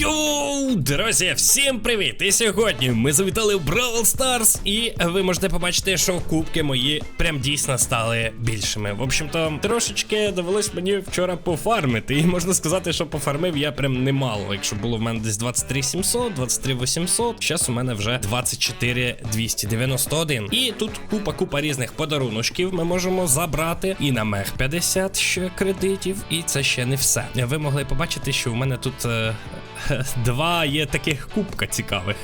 Йоу, друзі, всім привіт! І сьогодні ми завітали в Brawl Stars, і ви можете побачити, що кубки мої прям дійсно стали більшими. В общем-то, трошечки довелось мені вчора пофармити. І можна сказати, що пофармив я прям немало. Якщо було в мене десь 23 700, 23 800, зараз у мене вже 24 291. І тут купа-купа різних подаруночків ми можемо забрати. І на мех 50 ще кредитів, і це ще не все. Ви могли побачити, що у мене тут. Два є таких кубка цікавих.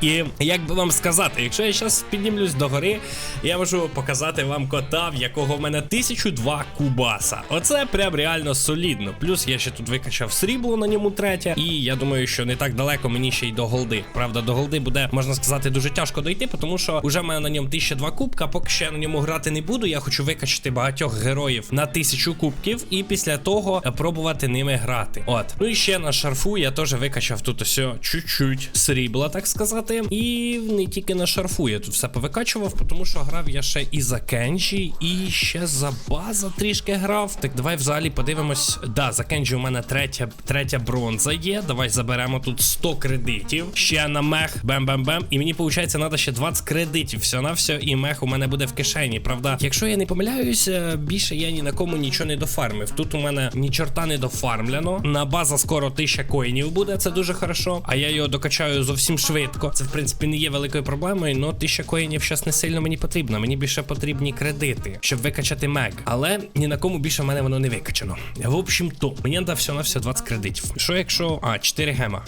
І як би вам сказати, якщо я зараз піднімлюсь до гори, я можу показати вам кота, в якого в мене 1002 кубаса. Оце прям реально солідно. Плюс я ще тут викачав срібло на ньому третє. І я думаю, що не так далеко мені ще й до голди. Правда, до голди буде, можна сказати, дуже тяжко дойти, тому що вже в мене на ньому 1002 кубка. Поки що я на ньому грати не буду. Я хочу викачати багатьох героїв на 1000 кубків, і після того е, пробувати ними грати. От. Ну і ще на шарфу я теж викачав тут ось чуть-чуть срібла, так сказати. І не тільки на шарфу я тут все повикачував, тому що грав я ще і за Кенджі, і ще за база трішки грав. Так давай взагалі подивимось. Да, за Кенджі у мене третя, третя бронза є. Давай заберемо тут 100 кредитів. Ще на мех бем-бем-бем. І мені виходить, треба ще 20 кредитів. Все на все, і мех у мене буде в кишені. Правда, якщо я не помиляюся, більше я ні на кому нічого не дофармив. Тут у мене ні чорта не дофармлено. На база скоро 1000 коїнів буде, це дуже хорошо. А я його докачаю зовсім швидко. Це в принципі не є великою проблемою, але тисяча коїнів щас не сильно мені потрібно. Мені більше потрібні кредити, щоб викачати мег. Але ні на кому більше в мене воно не викачано. В общем, то мені надав все на все 20 кредитів. Що якщо. А, 4 гема.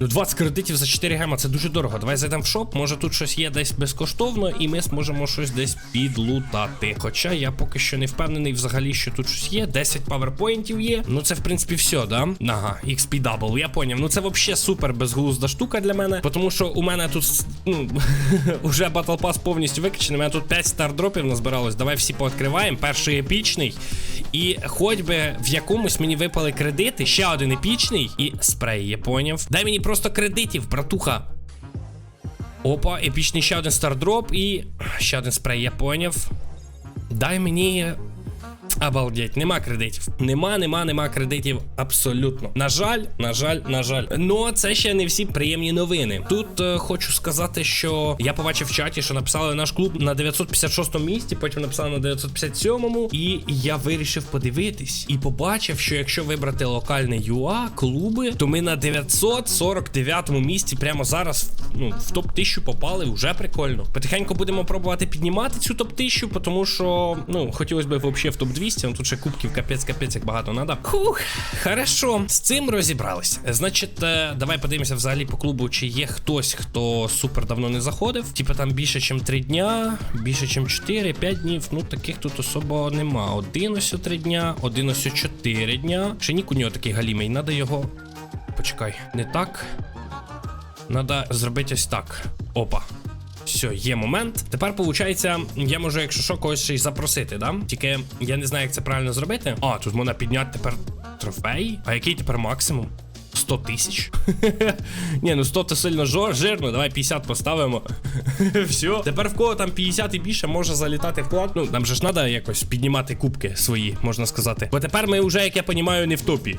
Ну, 20 кредитів за 4 гема це дуже дорого. Давай зайдемо в шоп. Може тут щось є десь безкоштовно, і ми зможемо щось десь підлутати. Хоча я поки що не впевнений взагалі, що тут щось є. 10 паверпоінтів є. Ну це в принципі все, да? Ага, XP Double, я поняв. Ну це взагалі супер безглузда штука для мене. Тому що у мене тут ну, уже Battle Pass повністю викачаний. У мене тут 5 стардропів назбиралось. Давай всі пооткриваємо. Перший епічний. І хоч би в якомусь мені випали кредити, ще один епічний і спрей, я поняв. Дай мені просто кредитів, братуха. Опа, епічний ще один стардроп і ще один спрей, я поняв. Дай мені. Обалдеть, нема кредитів. Нема, нема, нема кредитів. Абсолютно. На жаль, на жаль, на жаль. Ну, це ще не всі приємні новини. Тут е, хочу сказати, що я побачив в чаті, що написали наш клуб на 956 місці, потім написали на 957-му. І я вирішив подивитись і побачив, що якщо вибрати локальний ЮА клуби, то ми на 949-му місці прямо зараз ну, в топ 1000 попали. Вже прикольно. Потихеньку будемо пробувати піднімати цю топ 1000 тому що ну хотілося б взагалі в топ 200, ну тут ще кубків капець, капець, як багато надо. Хух, хорошо, з цим розібрались. Значить, е, давай подивимося взагалі по клубу, чи є хтось, хто супер давно не заходив. Типа там більше, ніж 3 дня, більше, ніж 4-5 днів. Ну таких тут особо нема. Один ось 3 дня, один ось 4 дня. Ще нік у нього такий галімий, надо його. Почекай, не так. Надо зробити ось так. Опа. Все, є момент. Тепер, виходить, я можу, якщо що, когось ще й запросити, да? Тільки я не знаю, як це правильно зробити. А, тут можна підняти тепер трофей. А який тепер максимум? 100 тисяч. Ні, ну 100 це сильно жирно, давай 50 поставимо. Все. Тепер в кого там 50 і більше може залітати вклад. Ну, нам же ж треба якось піднімати кубки свої, можна сказати. Бо тепер ми вже, як я розумію, не в топі.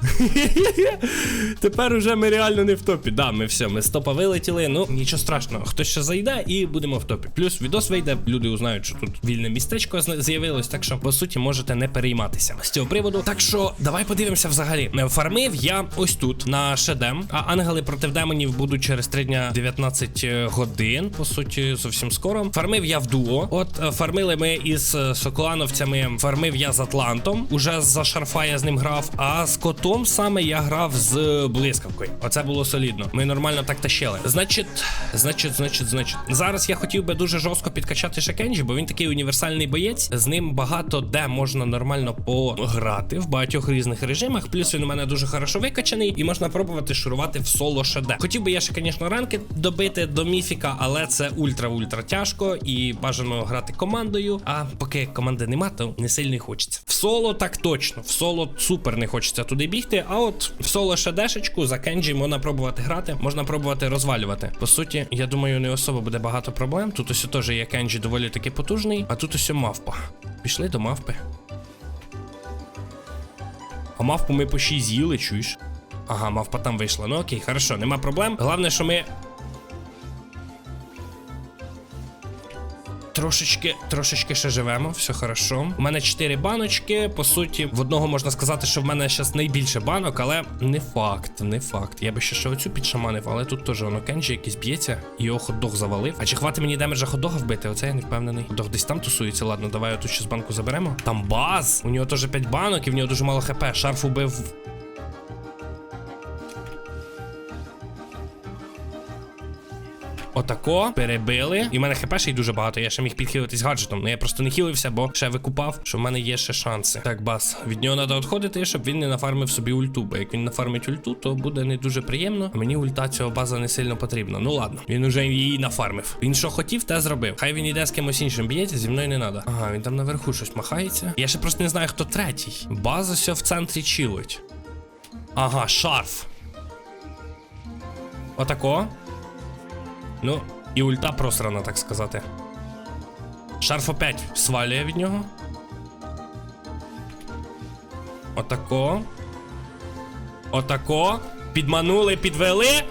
Тепер уже ми реально не в топі. Да, ми все, ми з топа вилетіли. Ну, нічого страшного. Хтось ще зайде і будемо в топі. Плюс відос вийде, люди узнають, що тут вільне містечко з'явилось. Так що, по суті, можете не перейматися з цього приводу. Так що, давай подивимося взагалі. Е, Фармив я ось тут на Шедем. А ангели проти демонів будуть через 3 дня 19 годин. По суті, зовсім скоро. Фармив я в дуо. От е, фармили ми із е, соколановцями. Фармив я з Атлантом. Уже за шарфа я з ним грав. А з котом саме я грав з блискавкою. Оце було солідно. Ми нормально так тащили. Значить, значить, значить, значить. Зараз я хотів би дуже жорстко підкачати Шакенджі, бо він такий універсальний боєць. З ним багато де можна нормально пограти в багатьох різних режимах. Плюс він у мене дуже хорошо викачаний, і можна пробувати шурувати в соло ШД. Хотів би я ще, звісно, ранки добити до міфіка, але це ультра-ультра тяжко і бажано грати командою. А поки команди нема, то не сильно хочеться. В соло так точно, в соло супер не хочеться туди бігти. А от в соло ШДшечку за Кенджі можна пробувати грати, можна пробувати розвалювати. По суті, я думаю, не особо буде багато проблем. Тут ось теж є Кенджі доволі таки потужний, а тут ось мавпа. Пішли до мавпи. А мавпу ми по 6 з'їли, чуєш? Ага, мавпа там вийшла. Ну окей, хорошо, нема проблем. Головне, що ми. Трошечки, трошечки ще живемо, все хорошо. У мене 4 баночки. По суті, в одного можна сказати, що в мене зараз найбільше банок, але не факт, не факт. Я би ще ще оцю підшаманив, але тут теж воно Кенджі якийсь б'ється, його хот-дог завалив. А чи хватить мені демеджа хот-дога вбити? Оце я не впевнений. Хот-дог десь там тусується. Ладно, давай отут ще з банку заберемо. Там баз. У нього теж 5 банок, і в нього дуже мало хп. Шарф убив Отако перебили. І в мене хп ще й дуже багато. Я ще міг підхилитись гаджетом. Ну я просто не хилився, бо ще викупав, що в мене є ще шанси. Так, бас, від нього треба відходити, щоб він не нафармив собі ульту. Бо як він нафармить ульту, то буде не дуже приємно. А мені ульта цього база не сильно потрібна. Ну ладно, він уже її нафармив. Він що хотів, те зробив. Хай він іде з кимось іншим б'ється, зі мною не треба. Ага, він там наверху щось махається. Я ще просто не знаю, хто третій. База все в центрі чилить. Ага, шарф. Отако. Ну, і ульта просрана, так сказати. Шарф опять свалює від нього. Отако. Отако. Підманули, підвели.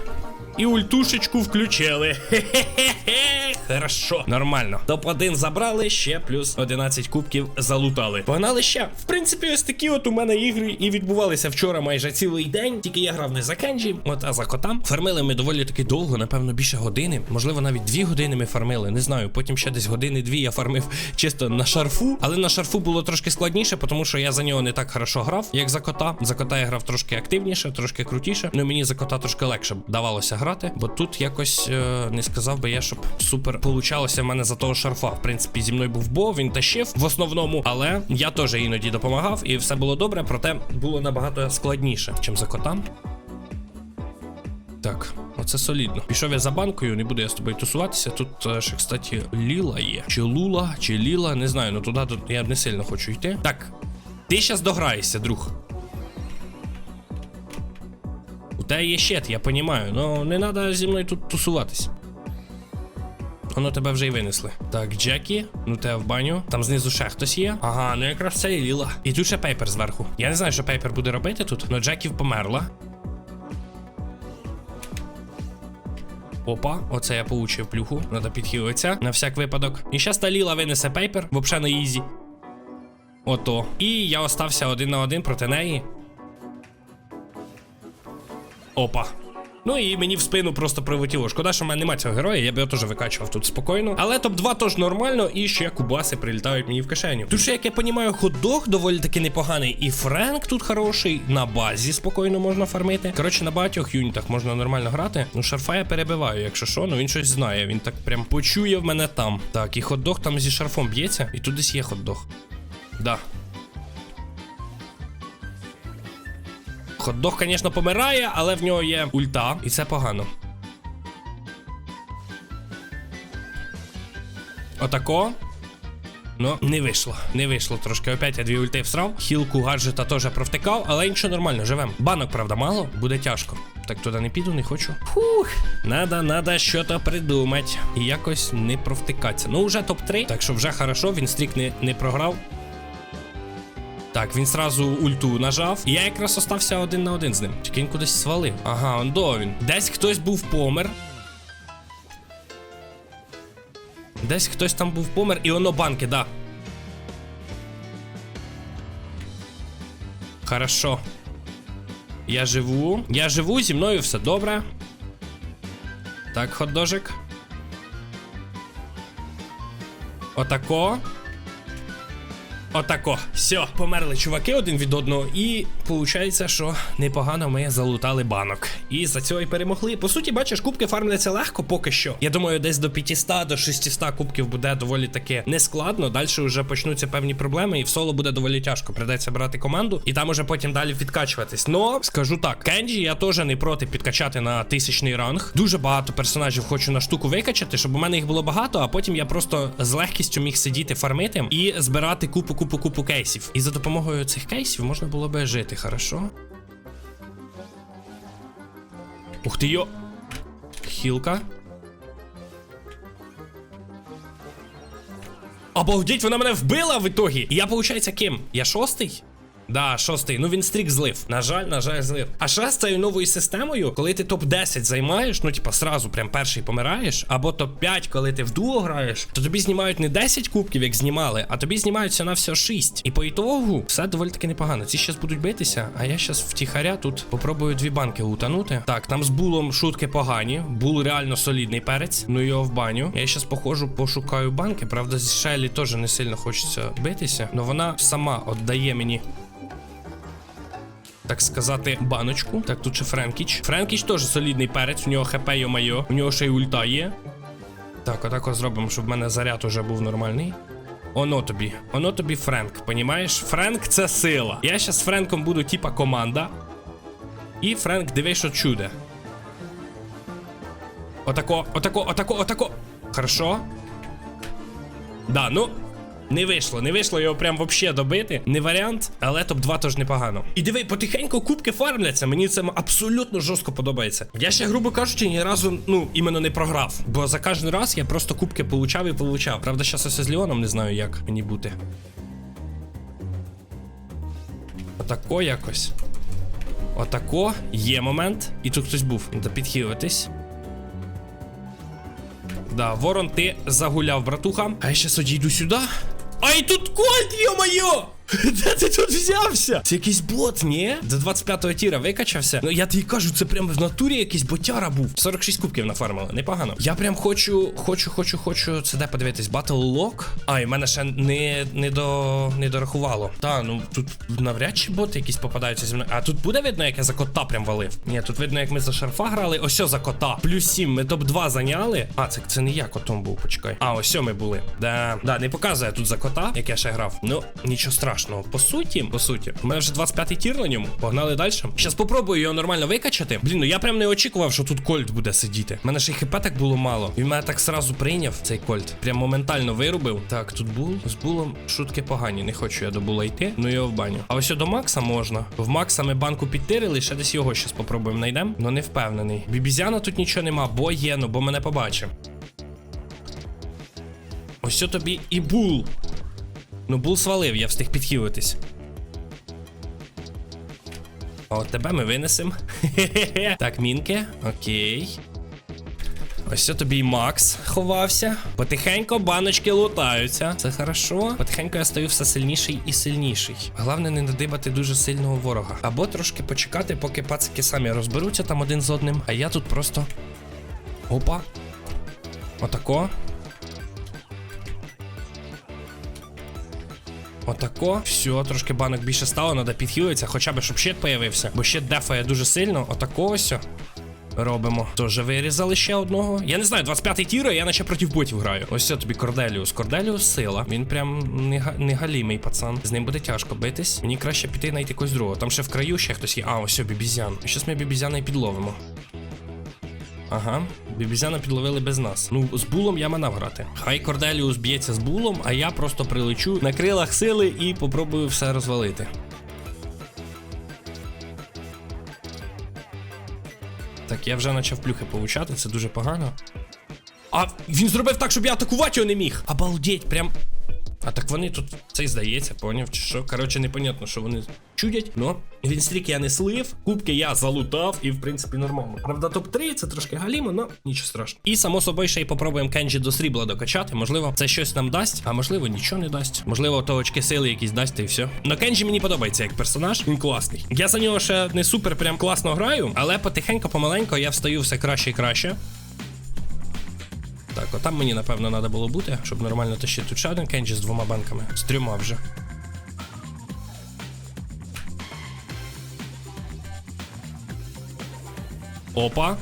І ультушечку включили. Хе-хе-хе. Хорошо. Нормально. Топ-1 забрали, ще плюс 11 кубків залутали. Погнали ще. В принципі, ось такі от у мене ігри і відбувалися вчора майже цілий день. Тільки я грав не за Кенджі, от а за котам. Фармили ми доволі таки довго, напевно, більше години. Можливо, навіть дві години ми фармили. Не знаю. Потім ще десь години-дві я фармив чисто на шарфу. Але на шарфу було трошки складніше, тому що я за нього не так хорошо грав, як за кота. За кота я грав трошки активніше, трошки крутіше. Ну мені за кота трошки легше давалося грати, бо тут якось е, не сказав би я, щоб супер получалося в мене за того шарфа. В принципі, зі мною був Бо, він тащив в основному, але я теж іноді допомагав, і все було добре, проте було набагато складніше, чим за кота. Так, оце солідно. Пішов я за банкою, не буду я з тобою тусуватися. Тут е, ще, кстати, Ліла є. Чи Лула, чи Ліла, не знаю, ну туди тут я не сильно хочу йти. Так, ти зараз дограєшся, друг. У тебе є щит, я понімаю, но не треба зі мною тут тусуватись. Воно тебе вже й винесли. Так, Джекі, ну тебе в баню. Там знизу ще хтось є. Ага, ну якраз це і Ліла. І тут ще пейпер зверху. Я не знаю, що пейпер буде робити тут, але Джекі померла. Опа, оце я получив плюху. Надо підхилитися на всяк випадок. І щас Ліла винесе пейпер, вообще на ізі. Ото. І я остався один на один проти неї. Опа. Ну і мені в спину просто прилетіло. Шкода, що в мене немає цього героя, я б його теж викачував тут спокійно. Але топ-2 теж нормально, і ще кубаси прилітають мені в кишеню. Тут ще, як я понімаю, ходох доволі таки непоганий. І Френк тут хороший, на базі спокійно можна фармити. Коротше, на багатьох юнітах можна нормально грати. Ну, шарфа я перебиваю, якщо що, ну він щось знає. Він так прям почує в мене там. Так, і ходох там зі шарфом б'ється, і тут десь є ходох. Да, Хот-дог, звісно, помирає, але в нього є ульта, і це погано. Отако. Ну, не вийшло. Не вийшло трошки. Опять я дві ульти всрав. Хілку гаджета теж провтикав, але нічого нормально, живем. Банок, правда, мало, буде тяжко. Так туди не піду, не хочу. Фух. Надо, надо щось придумати. І якось не провтикатися. Ну, вже топ-3, так що вже хорошо, він стрік не, не програв. Так, він сразу ульту нажав. І я якраз остався один на один з ним. Він кудись свалив. Ага, он до він. Десь хтось був помер. Десь хтось там був помер, і воно банки, да. Хорошо. Я живу. Я живу, зі мною все добре. Так, хот-дожик. Отако. Отако. Все, померли чуваки один від одного, і виходить, що непогано ми залутали банок. І за цього і перемогли. По суті, бачиш, кубки фармляться легко поки що. Я думаю, десь до 500 до 600 кубків буде доволі таки нескладно. Далі вже почнуться певні проблеми, і в соло буде доволі тяжко. Придеться брати команду, і там уже потім далі відкачуватись. Но скажу так, Кенджі я теж не проти підкачати на тисячний ранг. Дуже багато персонажів хочу на штуку викачати, щоб у мене їх було багато, а потім я просто з легкістю міг сидіти фармити і збирати купу купу купу кейсів. І за допомогою цих кейсів можна було би жити, хорошо? Ух ти йо. Хілка. Обалдіть, вона мене вбила в ітогі. І я, виходить, ким? Я шостий? Да, шостий. Ну він стрік злив. На жаль, на жаль, злив. А ще з цією новою системою, коли ти топ-10 займаєш, ну типа сразу прям перший помираєш, або топ-5, коли ти в дуо граєш, то тобі знімають не 10 кубків, як знімали, а тобі знімаються на все 6. І по ітогу все доволі таки непогано. Ці щас будуть битися, а я щас втіхаря тут попробую дві банки лутанути. Так, там з булом шутки погані. Бул реально солідний перець. Ну його в баню. Я щас походжу, пошукаю банки. Правда, з Шелі теж не сильно хочеться битися, але вона сама віддає мені так сказати, баночку. Так, тут ще Френкіч. Френкіч теж солідний перець, у нього хп йо-майо, у нього ще й ульта є. Так, отак зробимо, щоб в мене заряд уже був нормальний. Оно тобі, оно тобі Френк, понімаєш? Френк це сила. Я щас з Френком буду типа команда. І Френк, дивись, що чуде. Отако, отако, отако, отако. Хорошо. Да, ну. Не вийшло, не вийшло його прям вообще добити. Не варіант, але топ-2 теж непогано. І диви, потихеньку кубки фармляться. Мені це абсолютно жорстко подобається. Я ще, грубо кажучи, ні разу, ну, іменно не програв. Бо за кожен раз я просто кубки получав і получав. Правда, зараз ось з Ліоном не знаю, як мені бути. Отако якось. Отако, є момент. І тут хтось був. Треба підхилитись. Да, ворон, ти загуляв, братуха. А я щас одійду сюди. А і тут кольт, йо-моє! Де ти тут взявся? Це якийсь бот, ні? До 25-го тіра викачався. Ну я тобі кажу, це прям в натурі якийсь ботяра був. 46 кубків нафармили, непогано. Я прям хочу, хочу, хочу, хочу. Це де подивитись? Battle Lock? А, і мене ще не, не, до, не дорахувало. Та, ну тут навряд чи боти якісь попадаються зі мною. А тут буде видно, як я за кота прям валив. Ні, тут видно, як ми за шарфа грали. Ось за кота. Плюс 7. Ми топ-2 зайняли. А, це, це не я котом був, почекай. А, ось ми були. Да, да, не показує тут за кота, як я ще грав. Ну, нічого страшного. По суті, по суті, у мене вже 25-й тір на ньому. Погнали далі. Щас попробую його нормально викачати. Блін, ну я прям не очікував, що тут кольт буде сидіти. У мене ще й хп так було мало. Він мене так сразу прийняв, цей кольт. Прям моментально вирубив. Так, тут бул. З булом шутки погані. Не хочу я до була йти. Ну його в баню. А ось до Макса можна. В Макса ми банку підтирили, ще десь його щас попробуємо знайдемо. Ну не впевнений. Бібізяна тут нічого нема, бо є, ну бо мене побачив. Ось тобі і бул. Ну, бул свалив, я встиг підхилитись. От тебе ми винесемо. Так, мінки. Окей. Ось тобі і Макс ховався. Потихенько баночки лутаються. Це хорошо. Потихенько я стаю все сильніший і сильніший. Головне не надибати дуже сильного ворога. Або трошки почекати, поки пацики самі розберуться там один з одним. А я тут просто. Опа. Отако. Отако. Все, трошки банок більше стало, треба підхилитися, хоча б щоб щит появився. Бо щит дефає дуже сильно. Отако ось. Робимо. Тоже вирізали ще одного. Я не знаю, 25-й тіра, я наче проти ботів граю. Ось це тобі Корделіус. Корделіус сила. Він прям не, га- не пацан. З ним буде тяжко битись. Мені краще піти знайти когось другого. Там ще в краю ще хтось є. А, ось бібізян. Щас ми бібізяна і підловимо. Ага, бібізяна підловили без нас. Ну, з булом я манав грати. Хай Корделіус б'ється з булом, а я просто прилечу на крилах сили і попробую все розвалити. Так, я вже почав плюхи получати, це дуже погано. А він зробив так, щоб я атакувати його не міг. Обалдеть, прям. А так вони тут це й здається, поняв, чи що. Коротше, непонятно, що вони чудять. Ну, він стрік я не слив, кубки я залутав, і в принципі нормально. Правда, топ-3 це трошки галімо, але нічого страшного. І само собою ще й попробуємо Кенджі до срібла докачати. Можливо, це щось нам дасть, а можливо, нічого не дасть. Можливо, то очки сили якісь дасть, і все. Но Кенджі мені подобається як персонаж, він класний. Я за нього ще не супер прям класно граю, але потихеньку, помаленько я встаю все краще і краще. Так, отам мені напевно треба було бути, щоб нормально тащити. Тут ще один кенджі з двома банками. З трьома вже. Опа.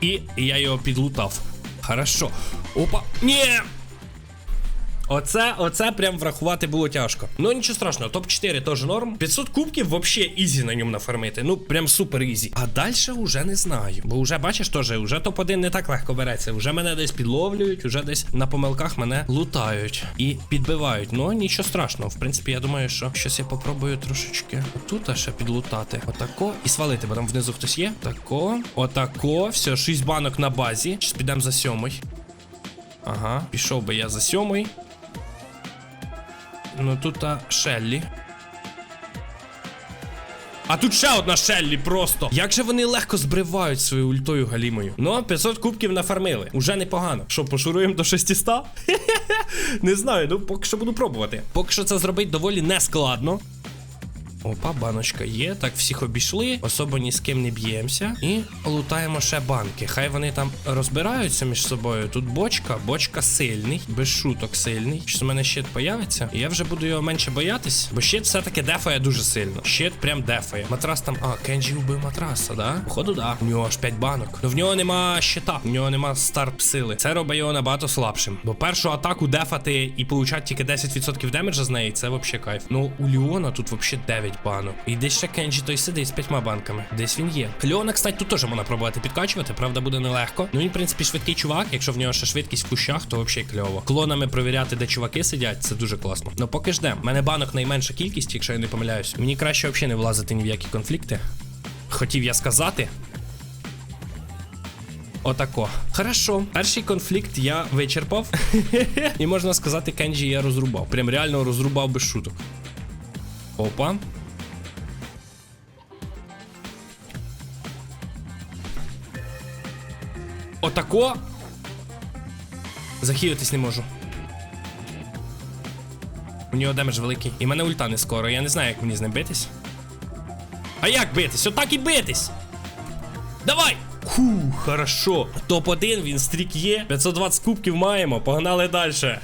І я його підлутав. Хорошо. Опа. Ні! Оце, оце прям врахувати було тяжко. Ну нічого страшного, топ-4 теж норм. 500 кубків вообще ізі на ньому нафармити. Ну прям супер ізі. А далі вже не знаю. Бо вже бачиш, теж вже топ-1 не так легко береться. Вже мене десь підловлюють, вже десь на помилках мене лутають і підбивають. Ну нічого страшного. В принципі, я думаю, що щось я попробую трошечки тут ще підлутати. Отако і свалити, бо там внизу хтось є. Тако, отако. Все, 6 банок на базі. Щас підемо за сьомий. Ага, пішов би я за сьомий. Ну тут а, Шеллі. А тут ще одна Шеллі просто. Як же вони легко збривають свою ультою галімою. Ну, 500 кубків нафармили. Уже непогано. Що, пошуруємо до 600? Не знаю, ну поки що буду пробувати. Поки що це зробити доволі нескладно. Опа, баночка є. Так, всіх обійшли, особо ні з ким не б'ємося. І лутаємо ще банки. Хай вони там розбираються між собою. Тут бочка, бочка сильний, без шуток сильний. Щось у мене щит появиться. І я вже буду його менше боятись, бо щит все-таки дефає дуже сильно. Щит прям дефає. Матрас там. А, Кенджі вбив матраса, да? Походу, да. У нього аж 5 банок. Ну в нього нема щита, в нього нема старт сили. Це робить його набагато слабшим. Бо першу атаку дефати і получати тільки 10% демеджа з неї, це вообще кайф. Ну у Ліона тут вообще 9 банок. І десь ще Кенджі той сидить з п'ятьма банками. Десь він є. Леона, кстати, тут теж можна пробувати підкачувати, правда, буде нелегко. Ну він, в принципі, швидкий чувак. Якщо в нього ще швидкість в кущах, то взагалі кльово. Клонами провіряти, де чуваки сидять, це дуже класно. Ну поки ждем. У мене банок найменша кількість, якщо я не помиляюсь. Мені краще взагалі не влазити ні в які конфлікти. Хотів я сказати. Отако. Хорошо. Перший конфлікт я вичерпав. І можна сказати, Кенджі я розрубав. Прям реально розрубав без шуток. Опа. Отако. Захилитись не можу. У нього демедж великий. І мене ульта не скоро. Я не знаю, як мені з ним битись. А як битись? Отак і битись! Давай! Ху, хорошо. Топ-1, він стрік є. 520 кубків маємо, погнали далі.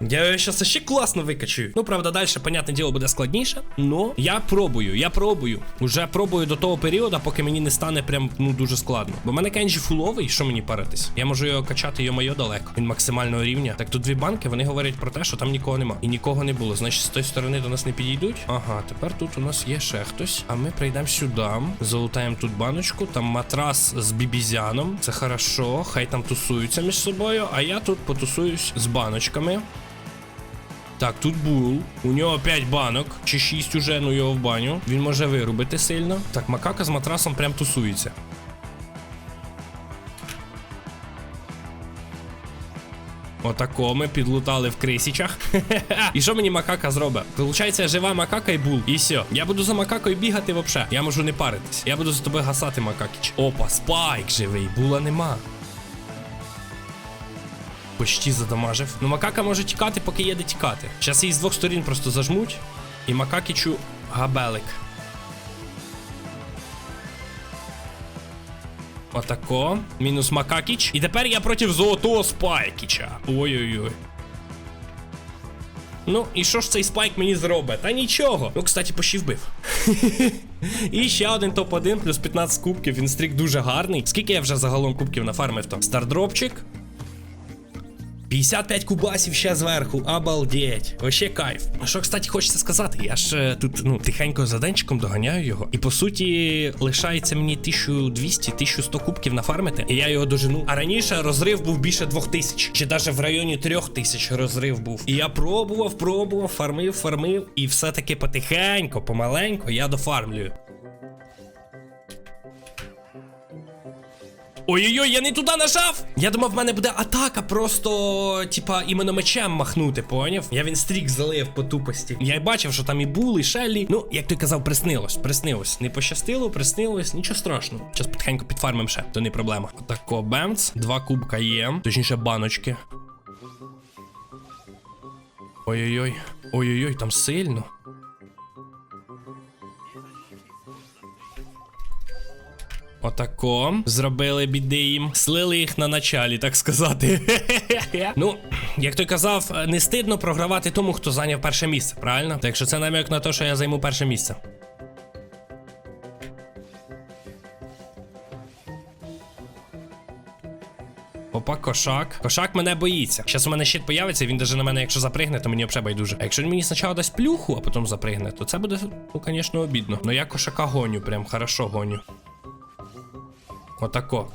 Я його щас ще класно викачую. Ну, правда, далі, понятне діло, буде складніше. Но я пробую, я пробую. Уже пробую до того періоду, поки мені не стане прям ну дуже складно. Бо в мене кенджі фуловий, що мені паритись? Я можу його качати йо моє далеко. Він максимального рівня. Так тут дві банки, вони говорять про те, що там нікого нема. І нікого не було. Значить, з тої сторони до нас не підійдуть. Ага, тепер тут у нас є ще хтось. А ми прийдемо сюди. Залутаємо тут баночку. Там матрас з бібізяном. Це хорошо. Хай там тусуються між собою. А я тут потусуюсь з баночками. Так, тут бул. У нього 5 банок, чи 6 уже, ну його в баню. Він може вирубити сильно. Так, макака з матрасом прям тусується. Отако ми підлутали в крисічах. і що мені макака зробить? Получається, жива макака і бул. І все. Я буду за макакою бігати вообще. Я можу не паритись. Я буду за тобою гасати макакіч. Опа, спайк живий, була нема. Почти задамажив. Ну, макака може тікати, поки є де тікати. Зараз її з двох сторін просто зажмуть. І макакічу габелик. Отако. Мінус Макакіч. І тепер я проти золотого спайкіча. Ой-ой-ой. Ну, і що ж цей спайк мені зробить? Та нічого. Ну, кстати, пощі вбив. І ще один топ-1 плюс 15 кубків. Він стрік дуже гарний. Скільки я вже загалом кубків нафармив то? Стардропчик. 55 кубасів ще зверху, обалдеть. Вообще кайф. А що, кстати, хочеться сказати, я ж е, тут ну тихенько за денчиком доганяю його. І по суті лишається мені 1200-1100 кубків нафармити, і я його дожену. А раніше розрив був більше 2000, чи навіть в районі 3000 розрив був. І я пробував, пробував, фармив, фармив, і все-таки потихенько, помаленько я дофармлюю. Ой-ой-ой, я не туди нажав! Я думав, в мене буде атака, просто, типа, іменно мечем махнути, поняв? Я він стрік залив по тупості. Я й бачив, що там і були, і Шеллі. Ну, як ти казав, приснилось, приснилось. Не пощастило, приснилось, нічого страшного. Зараз потихеньку підфармим ще, то не проблема. Отако, бемц, два кубка є, точніше, баночки. Ой-ой-ой, ой-ой-ой, там сильно. Отако. Зробили біди їм. Слили їх на началі, так сказати. ну, як той казав, не стидно програвати тому, хто зайняв перше місце, правильно? Так що це намік на те, що я займу перше місце. Опа, кошак. Кошак мене боїться. Зараз у мене щит появиться, він даже на мене, якщо запригне, то мені взагалі байдуже. А якщо він мені спочатку дасть плюху, а потім запригне, то це буде, ну, звісно, обідно. Ну я кошака гоню, прям хорошо гоню. Отако.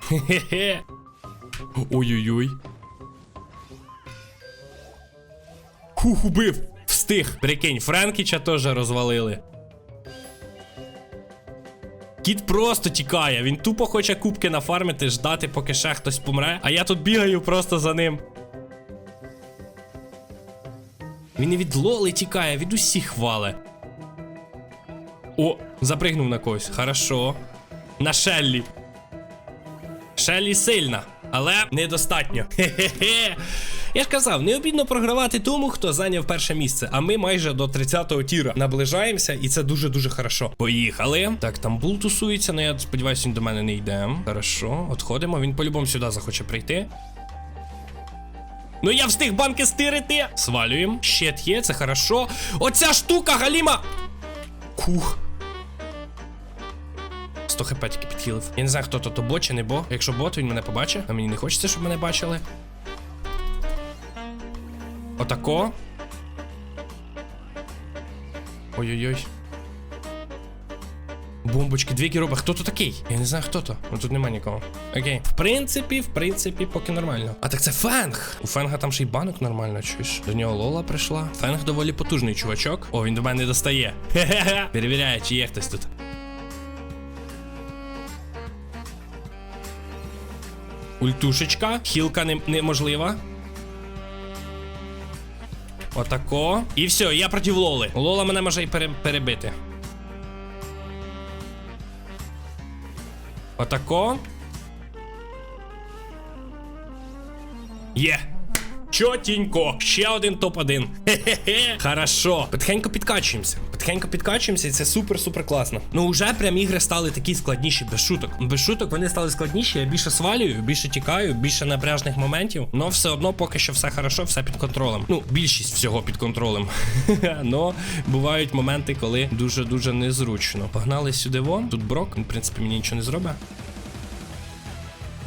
Хе-хе-хе. Ой-ой-ой. Хух, убив! Встиг. Прикинь, Френкіча теж розвалили. Кіт просто тікає, він тупо хоче кубки нафармити, ждати, поки ще хтось помре. А я тут бігаю просто за ним. Він і від лоли тікає, від усіх хвали. О, запригнув на когось. Хорошо. На Шеллі. Шеллі сильна, але недостатньо. Хе-хе-хе. Я ж казав, необхідно програвати тому, хто зайняв перше місце. А ми майже до 30-го тіра наближаємося, і це дуже-дуже хорошо. Поїхали. Так, там бул тусується, але я сподіваюся, він до мене не йде. Хорошо, отходимо. Він по-любому сюди захоче прийти. Ну я встиг банки стирити. Свалюємо. Щит є, це хорошо. Оця штука, Галіма! Кух. 100 хп підхилив. Я не знаю, хто то, то бот чи не бо. Якщо бот, він мене побачить, а мені не хочеться, щоб мене бачили. Отако. Ой-ой-ой. Бомбочки, дві героби. Хто то такий? Я не знаю, хто то. Ну тут нема нікого. Окей. В принципі, в принципі, поки нормально. А так це Фенг. У Фенга там ще й банок нормально, чуєш. До нього Лола прийшла. Фенг доволі потужний чувачок. О, він до мене не достає. Хе-хе-хе. Перевіряє, чи є хтось тут. Ультушечка. Хілка не, неможлива. Отако. І все, я проти Лоли. Лола мене може і пере, перебити. Отако. Є. Чотінько. Ще один топ-1. Хе-хе-хе. Хорошо. Потихеньку підкачуємося. Потихеньку підкачуємося, і це супер-супер класно. Ну, вже прям ігри стали такі складніші, без шуток. Без шуток вони стали складніші. Я більше свалюю, більше тікаю, більше напряжних моментів. Но все одно поки що все хорошо, все під контролем. Ну, більшість всього під контролем. Но бувають моменти, коли дуже-дуже незручно. Погнали сюди вон. Тут брок, в принципі, мені нічого не зробить.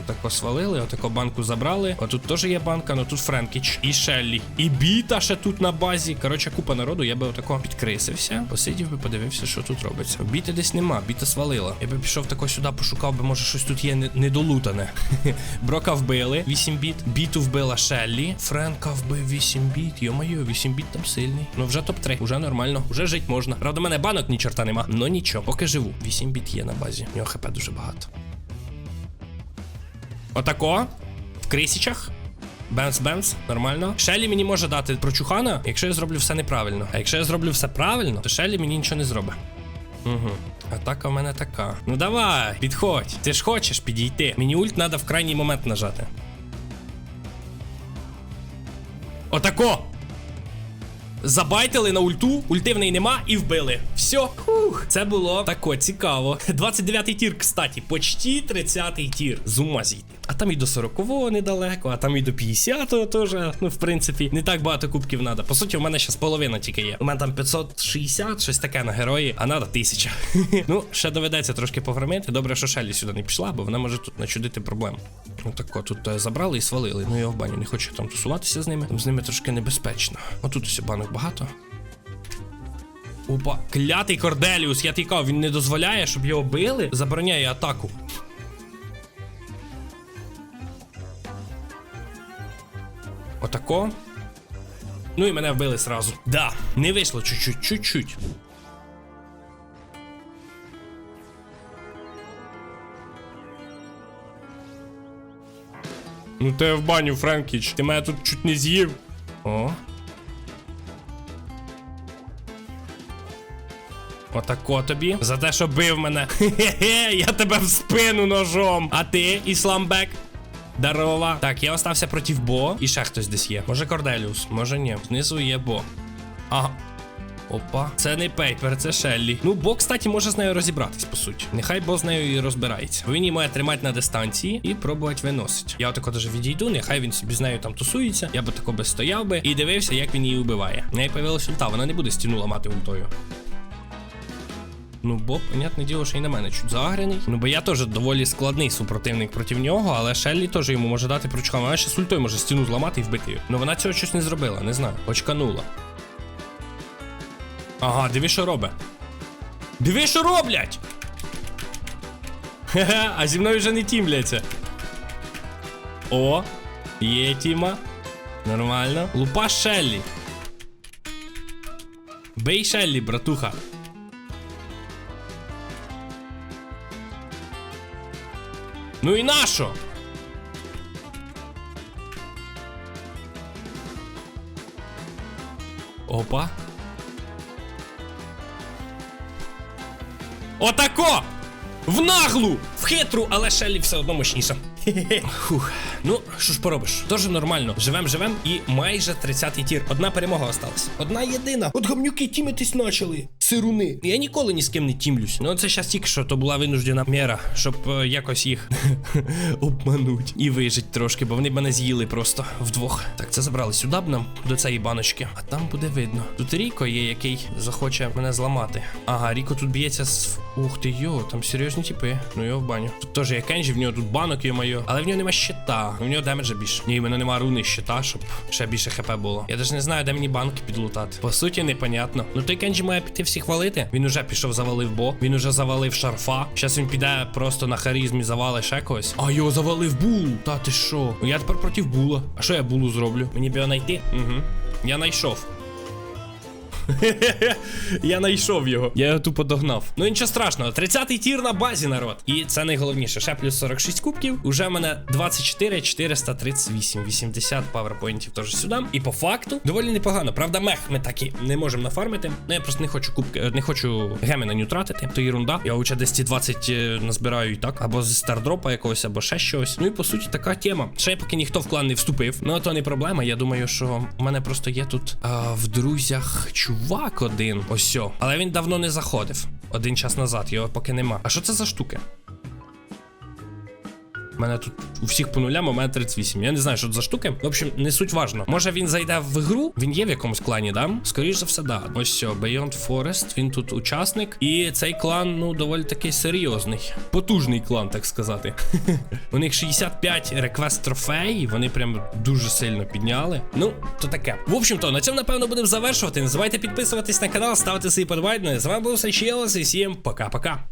Отако свалили, отако банку забрали. Отут теж є банка, ну тут Френкіч і Шеллі. І біта ще тут на базі. Коротше, купа народу, я би отако підкрисився, посидів би, подивився, що тут робиться. Біти десь нема, біта свалила. Я би пішов тако сюди, пошукав би, може щось тут є недолутане. Брока вбили, 8 біт. Біту вбила Шеллі. Френка вбив 8 біт. Йо-моє, 8 біт там сильний. Ну вже топ-3, вже нормально, вже жить можна. Правда, мене банок ні чорта нема. Ну нічого, поки живу. 8 біт є на базі. У нього хп дуже багато. Отако. В крисічах. Бенс-бенс, нормально. Шелі мені може дати прочухана, якщо я зроблю все неправильно. А якщо я зроблю все правильно, то Шелі мені нічого не зробить. Угу. Атака в мене така. Ну давай, підходь. Ти ж хочеш підійти. Мені ульт треба в крайній момент нажати. Отако! Забайтили на ульту, ульти в неї нема і вбили. Все. Хух. Це було тако цікаво. 29-й тір, кстати, почти 30-й тір. З ума зійти. А там і до 40-го недалеко, а там і до 50-го теж. Ну, в принципі, не так багато кубків треба. По суті, у мене зараз половина тільки є. У мене там 560, щось таке на герої, а треба 1000. ну, ще доведеться трошки погромити. Добре, що Шелі сюди не пішла, бо вона може тут начудити проблем. Ну так от, тут е, забрали і свалили. Ну я в баню не хочу там тусуватися з ними. Там з ними трошки небезпечно. Отут ось банок багато. Опа, клятий Корделіус, я тікав, він не дозволяє, щоб його били, забороняє атаку. Отако. Ну і мене вбили сразу. Да, не вийшло чуть-чуть, чуть-чуть. Ну ти в баню, Френкіч. Ти мене тут чуть не з'їв. О. Отако тобі. За те, що бив мене. Хе-хе, я тебе в спину ножом. А ти, Ісламбек? Дарова. Так, я остався проти Бо. І ще хтось десь є. Може Корделіус, може ні. Знизу є Бо. Ага. Опа, це не пейпер, це Шеллі. Ну, Бо, кстати, може з нею розібратись, по суті. Нехай Бо з нею і розбирається. Він її має тримати на дистанції і пробувати виносити. Я отако даже відійду, нехай він собі з нею там тусується. Я би тако би стояв би і дивився, як він її вбиває. В неї появилась ульта, вона не буде стіну ламати ультою. Ну, Боб, понятне діло, що і на мене чуть загряний. Ну, бо я теж доволі складний супротивник проти нього, але Шеллі теж йому може дати прочка. Вона ще з ультою може стіну зламати і вбити. Ну вона цього щось не зробила, не знаю. Очканула. Ага, диви, що робить. Диви, що роблять! Хе-хе, а зі мною вже не тімляться. О, є тіма. Нормально. Лупа Шеллі. Бей Шеллі, братуха. Ну і нащо? Опа. Отако! В наглу! В хитру, але Шеллі все одно мощніша. Фух. Ну, що ж поробиш? Тоже нормально. Живем, живем, і майже 30-й тір. Одна перемога осталась. Одна єдина. От гамнюки тімитись почали. Сируни. Я ніколи ні з ким не тімлюсь. Ну це щас тільки що то була винуждена мера, щоб е, якось їх обмануть і вижить трошки, бо вони б мене з'їли просто вдвох. Так, це забрали сюди б нам до цієї баночки, а там буде видно. Тут Ріко є, який захоче мене зламати. Ага, Ріко тут б'ється з. Ух ти йо, там серйозні типи. Ну його в баню. Тут теж є Кенджі, в нього тут банок є моє. Але в нього нема щита. У нього демеджа більше. Ні, в мене нема руни щита, щоб ще більше хп було. Я навіть не знаю, де мені банки підлутати. По суті, непонятно. Ну той Кенджі має піти всіх валити. Він уже пішов, завалив бо. Він уже завалив шарфа. Зараз він піде просто на харізмі завали ще когось. А його завалив бул. Та ти що? Ну я тепер проти була. А що я булу зроблю? Мені б його знайти? Угу. Я знайшов. Я знайшов його. Я його тупо догнав. Ну нічого страшного, 30-й тір на базі, народ. І це найголовніше. Ще плюс 46 кубків. Уже в мене 24 438, 80 паверпоінтів теж сюди. І по факту доволі непогано. Правда, мех ми так і не можемо нафармити. Ну я просто не хочу кубки, е, не хочу геми на ню тратити. То ерунда. Я лучше десь ці 20 е, назбираю і так. Або з стардропа якогось, або ще щось. Ну і по суті така тема. Ще поки ніхто в клан не вступив. Ну то не проблема. Я думаю, що в мене просто є тут а, в друзях чувак один. Ось. Але він давно не заходив. Один час назад, його поки нема. А що це за штуки? У мене тут у всіх по нулям, у мене 38. Я не знаю, що це за штуки. В общем, не суть важно. Може він зайде в гру? Він є в якомусь клані, да? Скоріш за все, да. Ось все, Beyond Forest, він тут учасник. І цей клан, ну, доволі такий серйозний. Потужний клан, так сказати. У них 65 реквест трофей, вони прям дуже сильно підняли. Ну, то таке. В общем-то, на цьому, напевно, будемо завершувати. Не забувайте підписуватись на канал, ставити свої подобайки. З вами був Сачелос і всім пока-пока.